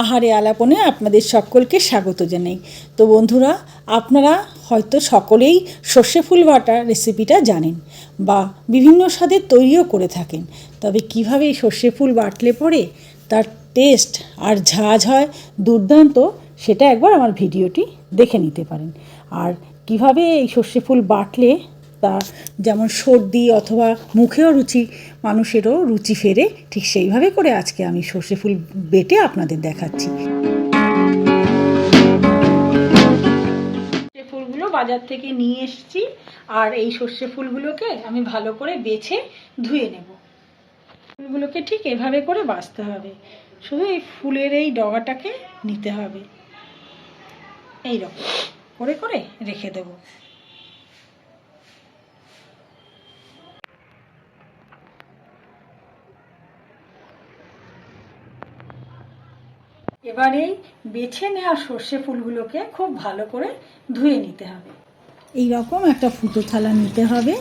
আহারে আলাপনে আপনাদের সকলকে স্বাগত জানাই। তো বন্ধুরা, আপনারা হয়তো সকলেই সর্ষে ফুল বাটা রেসিপিটা জানেন বা বিভিন্ন স্বাদের তৈরিও করে থাকেন। তবে কীভাবে এই সর্ষে ফুল বাটলে পরে তার টেস্ট আর ঝাঁঝ হয় দুর্দান্ত, সেটা একবার আমার ভিডিওটি দেখে নিতে পারেন। আর কীভাবে এই সর্ষে ফুল বাটলে তা যেমন সর্দি অথবা মুখেও রুচি, মানুষেরও রুচি ফেরে। ঠিক সেইভাবে করে আজকে আমি সর্ষে ফুল বেটে আপনাদের দেখাচ্ছি। ফুলগুলো বাজার থেকে নিয়ে এসেছি আর এই সর্ষে ফুলগুলোকে আমি ভালো করে বেছে ধুয়ে নেব। ফুলগুলোকে ঠিক এভাবে করে বাঁচতে হবে। শুধু এই ফুলের এই ডগাটাকে নিতে হবে। এই রকম করে করে রেখে দেবো। এবার এই বেছে নেওয়া সর্ষে ফুলগুলোকে খুব ভালো করে ধুয়ে নিতে হবে। এই রকম একটা ফুটো থালা নিতে হবে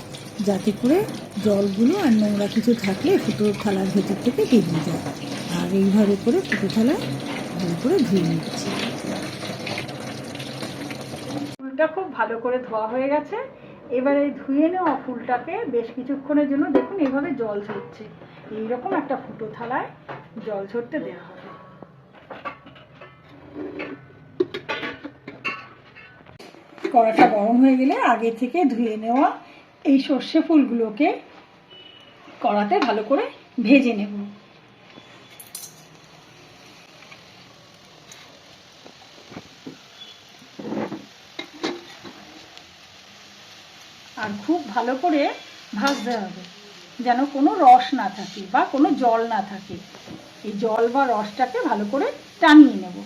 যাতে করে জলগুলো আর নোংরা কিছু থাকলে ফুটো থালার ভেতর থেকে বেরিয়ে যায়। আর এইভাবে করে ফুটো থালা ভালো করে ধুয়ে নিচ্ছি। ফুলটা খুব ভালো করে ধোয়া হয়ে গেছে। এবার এই ধুয়ে নেওয়া ফুলটাকে বেশ কিছুক্ষণের জন্য দেখুন এইভাবে জল ঝরছে। এইরকম একটা ফুটো থালায় জল ঝরতে দেওয়া হবে কড়াটা গরম হয়ে গেলে আগে থেকে ধুয়ে নেওয়া এই সর্ষে ফুলগুলোকে কড়াতে ভালো করে ভেজে নেব। আর খুব ভালো করে ভাজতে হবে, যেন কোনো রস না থাকে বা কোনো জল না থাকে। এই জল বা রসটাকে ভালো করে টানিয়ে নেব।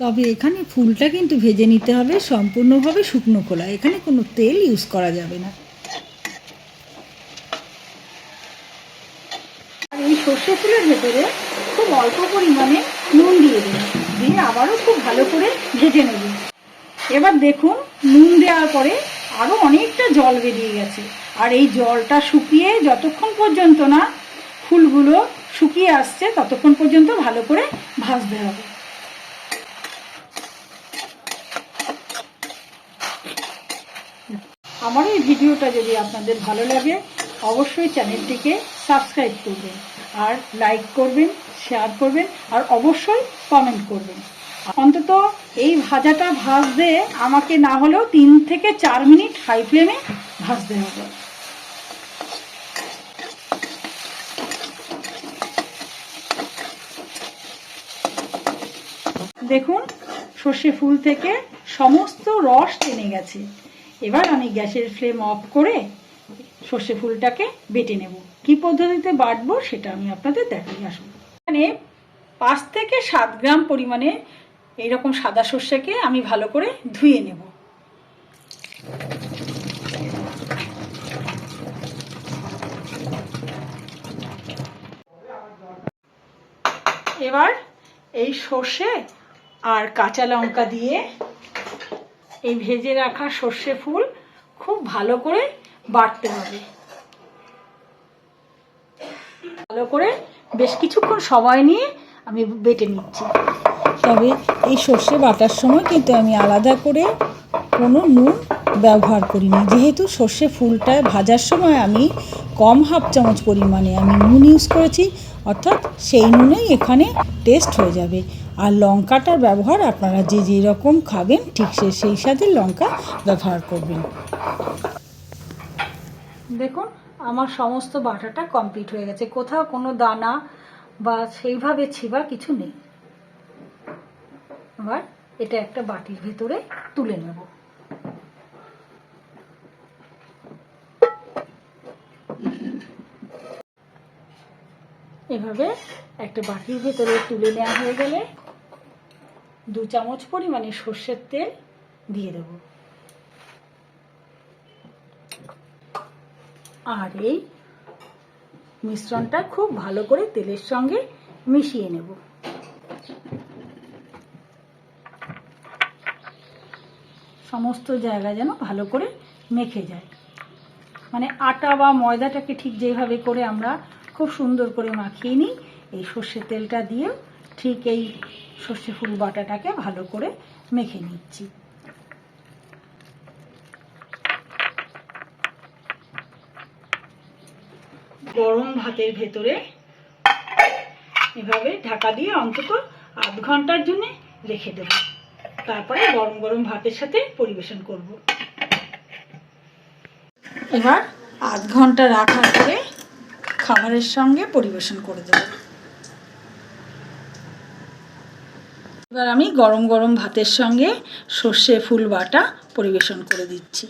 তবে এখানে ফুলটা কিন্তু ভেজে নিতে হবে সম্পূর্ণভাবে শুকনো খোলা। এখানে কোনো তেল ইউজ করা যাবে না। এই সর্ষে ফুলের ভেতরে খুব অল্প পরিমাণে নুন দিয়ে দেবেন দিয়ে আবারও খুব ভালো করে ভেজে নেবেন এবার দেখুন, নুন দেওয়ার পরে আরও অনেকটা জল বেরিয়ে গেছে। আর এই জলটা শুকিয়ে যতক্ষণ পর্যন্ত না ফুলগুলো শুকিয়ে আসছে, ততক্ষণ পর্যন্ত ভালো করে ভাজতে হবে। আমার এই ভিডিওটা যদি আপনাদের ভালো লাগে, অবশ্যই চ্যানেলটিকে সাবস্ক্রাইব করবেন, আর লাইক করবেন, শেয়ার করবেন, আর অবশ্যই কমেন্ট করবেন। অন্তত এই ভাজাটা ভাজতে আমাকে না হলেও তিন থেকে চার মিনিট হাই ফ্লেমে ভাজতে হবে। দেখুন, সর্ষে ফুল থেকে সমস্ত রস টেনে গেছে। এবার আমি গ্যাসের ফ্লেম অফ করে সর্ষে ফুলটাকে বেটে নেব। কি পদ্ধতিতে বাটবো সেটা আমি আপনাদের দেখাই আসব এখানে পাঁচ থেকে সাত গ্রাম পরিমাণে এইরকম সাদা সর্ষেকে আমি ভালো করে ধুয়ে নেব। এবার এই সর্ষে আর কাঁচা লঙ্কা দিয়ে এই ভেজে রাখা সর্ষে ফুল খুব ভালো করে বাটতে হবে। ভালো করে বেশ কিছুক্ষণ সময় নিয়ে আমি বেটে নিচ্ছি। তবে এই সর্ষে বাটার সময় কিন্তু আমি আলাদা করে কোনো নুন ব্যবহার করিনি যেহেতু সর্ষে ফুলটা ভাজার সময় আমি কম হাফ চামচ পরিমাণে আমি নুন ইউজ করেছি, অর্থাৎ সেই নুনেই এখানে টেস্ট হয়ে যাবে। আর লঙ্কাটার ব্যবহার আপনারা যে যে রকম খাবেন, ঠিক সে সেই সাথে লঙ্কা ব্যবহার করবেন। দেখুন, আমার সমস্ত বাটাটা কমপ্লিট হয়ে গেছে। কোথাও কোনো দানা বা সেইভাবে ছিবা কিছু নেই। এবার এটা একটা বাটির ভেতরে তুলে নেব। এভাবে একটা বাটির ভেতরে তুলে নেওয়া হয়ে গেলে দু চামচ পরিমাণে সর্ষের তেল দিয়ে দেব। আর এই মিশ্রণটা খুব ভালো করে তেলের সঙ্গে মিশিয়ে নেব। সমস্ত জায়গা যেন ভালো করে মেখে যায়। মানে আটা বা ময়দাটাকে ঠিক যেভাবে করে আমরা খুব সুন্দর করে মাখিয়ে নিই। এই সর্ষের তেলটা দিয়েও ঠিক এই সর্ষে ফুল বাটাটাকে ভালো করে মেখে নিচ্ছি। গরম ভাতের ভেতরে এভাবে ঢাকা দিয়ে অন্তত আধ ঘণ্টার জন্য রেখে দেব। তারপরে গরম গরম ভাতের সাথে পরিবেশন করব। এবার আধ ঘণ্টা রাখার পরে খাবারের সঙ্গে পরিবেশন করে দেব। এবার আমি গরম গরম ভাতের সঙ্গে সর্ষে, ফুল বাটা পরিবেশন করে দিচ্ছি।